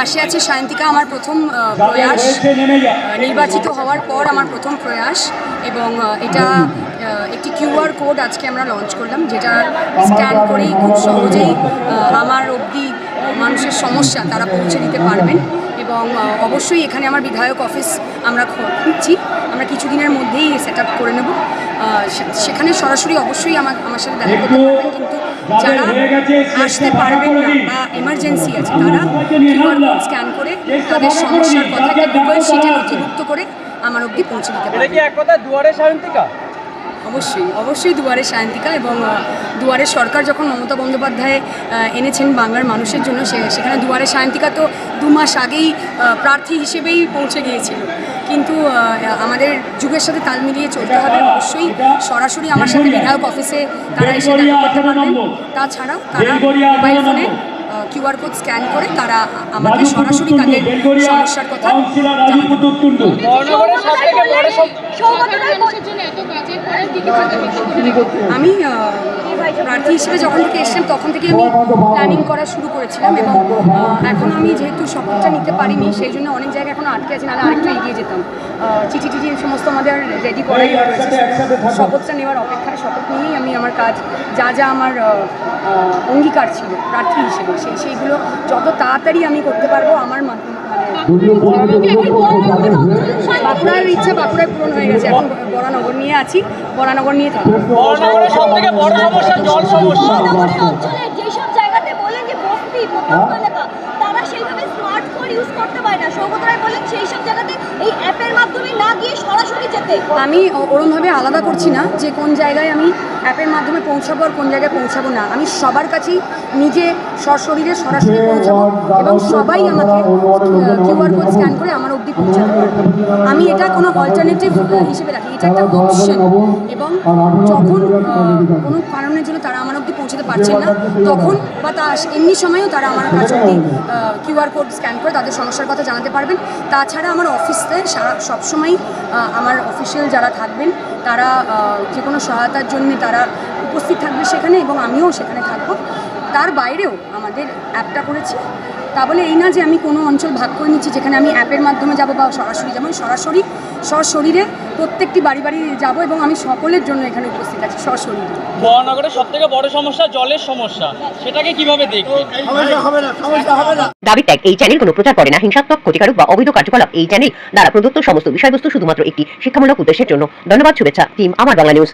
পাশে আছে সায়ন্তিকা, আমার প্রথম প্রয়াস নির্বাচিত হওয়ার পর আমার প্রথম প্রয়াস এবং এটা একটি কিউআর কোড আজকে আমরা লঞ্চ করলাম যেটা স্ক্যান করেই খুব সহজেই আমার অবধি মানুষের সমস্যা তারা পৌঁছে দিতে পারবেন এবং অবশ্যই এখানে আমার বিধায়ক অফিস আমরা খুঁজছি। আমরা কিছুদিনের মধ্যেই সেট করে নেব। সেখানে সরাসরি অবশ্যই আমার আমার সাথে দেখা করতে পারবেন, কিন্তু যারা আসতে পারবেন না বা এমার্জেন্সি আছে তারা কিউআর কোড স্ক্যান করে তাদের সমস্যার কথাকে গুগল শিটে নথিভুক্ত করে আমার অবধি পৌঁছে দিতে এটা কি এক কথা? দুয়ারে সায়ন্তিকা? অবশ্যই অবশ্যই দুয়ারে সায়ন্তিকা এবং দুয়ারে সরকার যখন মমতা বন্দ্যোপাধ্যায় এনেছেন বাংলার মানুষের জন্য সে সেখানে দুয়ারে সায়ন্তিকা তো দু মাস আগেই প্রার্থী হিসেবেই পৌঁছে গিয়েছিল। কিন্তু আমাদের যুগের সাথে তাল মিলিয়ে চলতে হবে অবশ্যই। সরাসরি আমার সাথে বিধায়ক অফিসে তারা এসে দেখা করতে পারবেন তাছাড়াও তারা মোবাইল ফোনে কিউআর কোড স্ক্যান করে তারা আমাদের সরাসরি তাদের সমস্যার কথা আমি প্রার্থী হিসেবে যখন থেকে এসেছিলাম তখন থেকে আমি প্ল্যানিং করা শুরু করেছিলাম এবং এখন আমি যেহেতু শপথটা নিতে পারিনি সেই জন্য অনেক জায়গায় এখন আটকে আছে নাহলে আরেকটু এগিয়ে যেতাম। চিঠি টিঠি সমস্ত আমাদের রেডি করাই রয়েছে। শপথটা নেওয়ার অপেক্ষায় শপথ নিয়েই আমি আমার কাজ যা যা আমার অঙ্গীকার ছিল প্রার্থী হিসেবে সেই সেইগুলো যত তাড়াতাড়ি আমি করতে পারব আমার মাধ্যমে মানে বাঁকুড়ার ইচ্ছা বাঁকুড়ায় পূরণ হয়ে গেছে। এখন বরানগর নিয়ে আছি। বরানগর নিয়ে থাকব। জল সমস্যা। ইউজ করতে পারে না। সৌগত রায় বলেন সেই সব জায়গাতে এই অ্যাপের মাধ্যমে না গিয়ে সরাসরি যেতে। আমি ওরমভাবে আলাদা করছি না যে কোন জায়গায় আমি অ্যাপের মাধ্যমে পৌঁছাবো আর কোন জায়গায় পৌঁছাবো না। আমি সবার কাছেই নিজে সশরীরে সরাসরি পৌঁছাবো এবং সবাই আমাকে কিউআর কোড স্ক্যান করে আমার অবধি পৌঁছাতে পারবে আমি এটা কোনো অল্টারনেটিভ হিসেবে রাখি। এটা একটা অপশন এবং যখন কোনো কারণের জন্য তারা আমার অব্দি পৌঁছতে পারছেন না। তখন বা তা এমনি সময়েও তারা আমার কাছে অব্দি কিউআর কোড স্ক্যান করে তাদের সমস্যার কথা জানাতে পারবেন। তাছাড়া আমার অফিসে সারা সবসময় আহ, আমার অফিসিয়াল যারা থাকবেন তারা যে কোনো সহায়তার জন্য তারা উপস্থিত থাকবে সেখানে এবং আমিও সেখানে থাকব। তার বাইরেও আমাদের অ্যাপটা করেছি। তা বলে এই না যে আমি কোনো অঞ্চল ভাগ করে নিচ্ছি যেখানে আমি অ্যাপের মাধ্যমে যাব বা সরাসরি যাব আমি সরাসরি সশরীরে প্রত্যেকটি বাড়ি বাড়ি যাব এবং আমি সকলের জন্য এখানে উপস্থিত আছি সশরীরে। মহানগরের সব থেকে বড় সমস্যা জলের সমস্যা। সেটাকে কীভাবে দেখবেন দাবি ত্যাগ এই চ্যানেল কোনো প্রচার করে না। হিংসাত্মক ক্ষতিকারক বা অবৈধ কার্যকলাপ এই চ্যানেল দ্বারা প্রদত্ত সমস্ত বিষয়বস্তু শুধুমাত্র একটি শিক্ষামূলক উদ্দেশ্যের জন্য। ধন্যবাদ শুভেচ্ছা টিম আমার বাংলা নিউজ